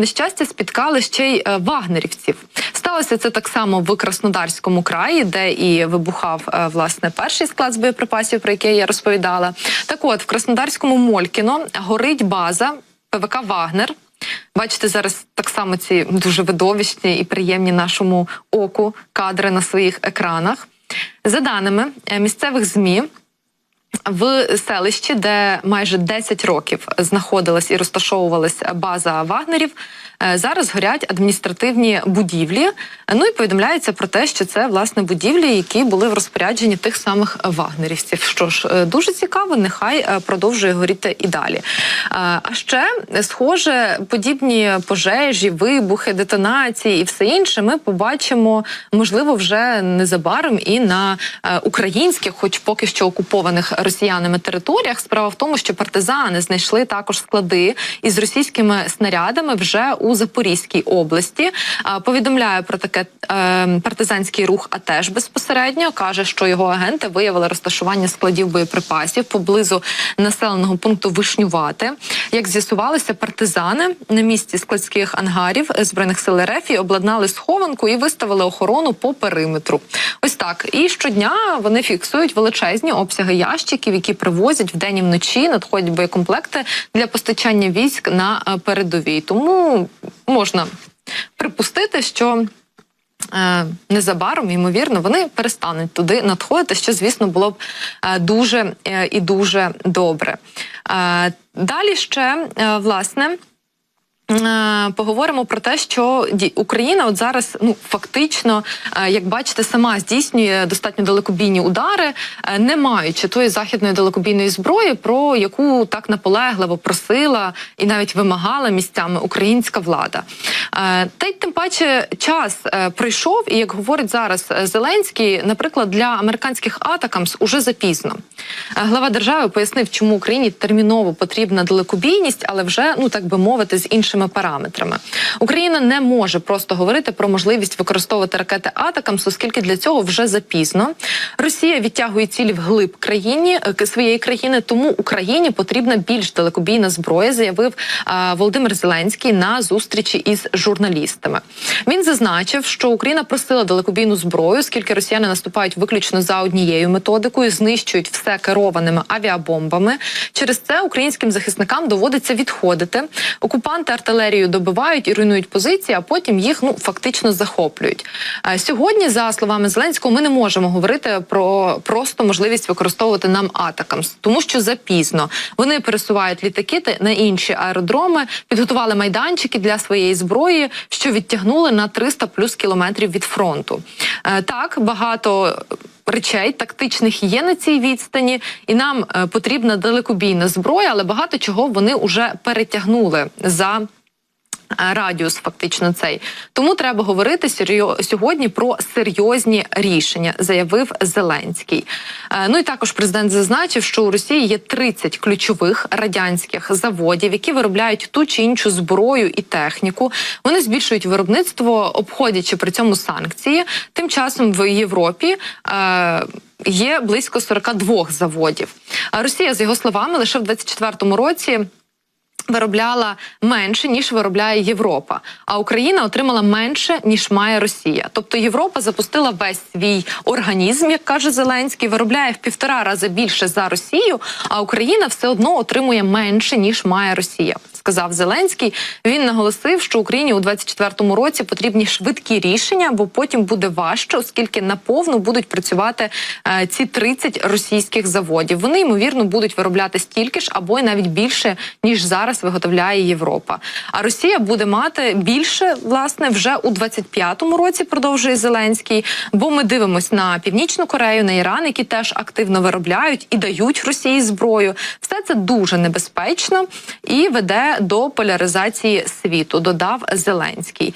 Нещастя спіткали ще й е, вагнерівців. Сталося це так само в Краснодарському краї, де і вибухав е, власне перший склад з боєприпасів, про який я розповідала. Так, от в Краснодарському Молькіно горить база ПВК Вагнер. Бачите, зараз так само ці дуже видовищні і приємні нашому оку кадри на своїх екранах. За даними е, місцевих змі, в селищі, де майже 10 років знаходилась і розташовувалась база вагнерів, е, зараз горять адміністративні будівлі. Ну і повідомляється про те, що це власне будівлі, які були в розпорядженні тих самих вагнерівців. Що ж е, дуже цікаво, нехай е, продовжує горіти і далі. А ще схоже, подібні пожежі, вибухи, детонації і все інше. Ми побачимо, можливо, вже незабаром і на українських, хоч поки що окупованих росіянами територіях. Справа в тому, що партизани знайшли також склади із російськими снарядами вже у Запорізькій області. Повідомляє про таке е, партизанський рух, а теж безпосередньо каже, що його агенти виявили розташування складів боєприпасів поблизу населеного пункту Вишнювати. Як з'ясувалося, партизани на місці складських ангарів збройних сил РФ обладнали схованку і виставили охорону по периметру. Ось так. І щодня вони фіксують величезні обсяги ящиків, які привозять вдень і вночі, надходять боєкомплекти для постачання військ на е, передовій. Тому можна припустити, що. е, Незабаром, ймовірно, вони перестануть туди надходити, що, звісно, було б е, дуже і дуже добре. Далі ще, власне, Поговоримо про те, що Україна от зараз ну фактично, е, як бачите, сама здійснює достатньо далекобійні удари, е, не маючи тої західної далекобійної зброї, про яку так наполегливо просила і навіть вимагала місцями українська влада. Е, Та й тим паче час е, прийшов, і як говорить зараз е, Зеленський, наприклад, для американських атакамс уже запізно. Е, Глава держави пояснив, чому Україні терміново потрібна далекобійність, але вже ну так би мовити, з іншими параметрами. Україна не може просто говорити про можливість використовувати ракети Атакамс, оскільки для цього вже запізно. Росія відтягує цілі вглиб країні е, своєї країни, тому Україні потрібна більш далекобійна зброя, заявив Володимир Зеленський на зустрічі із журналістами. Він зазначив, що Україна просила далекобійну зброю, оскільки росіяни наступають виключно за однією методикою, знищують все керованими авіабомбами. Через це українським захисникам доводиться відходити. Окупанти артилерію добивають і руйнують позиції, а потім їх ну фактично захоплюють. Е, Сьогодні, за словами Зеленського, ми не можемо говорити про просто можливість використовувати нам атакамс, тому що запізно вони пересувають літаки на інші аеродроми, підготували майданчики для своєї зброї, що відтягнули на 300 плюс кілометрів від фронту. Е, Так багато речей тактичних є на цій відстані, і нам е, потрібна далекобійна зброя, але багато чого вони вже перетягнули за. Радіус фактично цей тому треба говорити сьогодні про серйозні рішення, заявив Зеленський. Е, Ну і також президент зазначив, що у Росії є 30 ключових радянських заводів, які виробляють ту чи іншу зброю і техніку. Вони збільшують виробництво, обходячи при цьому санкції. Тим часом в Європі. Е, Є близько 42 заводів. А Росія, з його словами, лише в 24-му році виробляла менше ніж виробляє Європа. А Україна отримала менше ніж має Росія. Тобто Європа запустила весь свій організм, як каже Зеленський, виробляє в півтора рази більше за Росію. А Україна все одно отримує менше ніж має Росія. Сказав Зеленський. Він наголосив, що Україні у 24-му році потрібні швидкі рішення, бо потім буде важче, оскільки наповну будуть працювати е, ці 30 російських заводів. Вони ймовірно будуть виробляти стільки ж або й навіть більше ніж зараз виготовляє Європа. А Росія буде мати більше власне вже у 25-му році. Продовжує Зеленський. Бо ми дивимось на північну Корею, на Іран, які теж активно виробляють і дають Росії зброю. Все це дуже небезпечно і веде до поляризації світу. Додав Зеленський.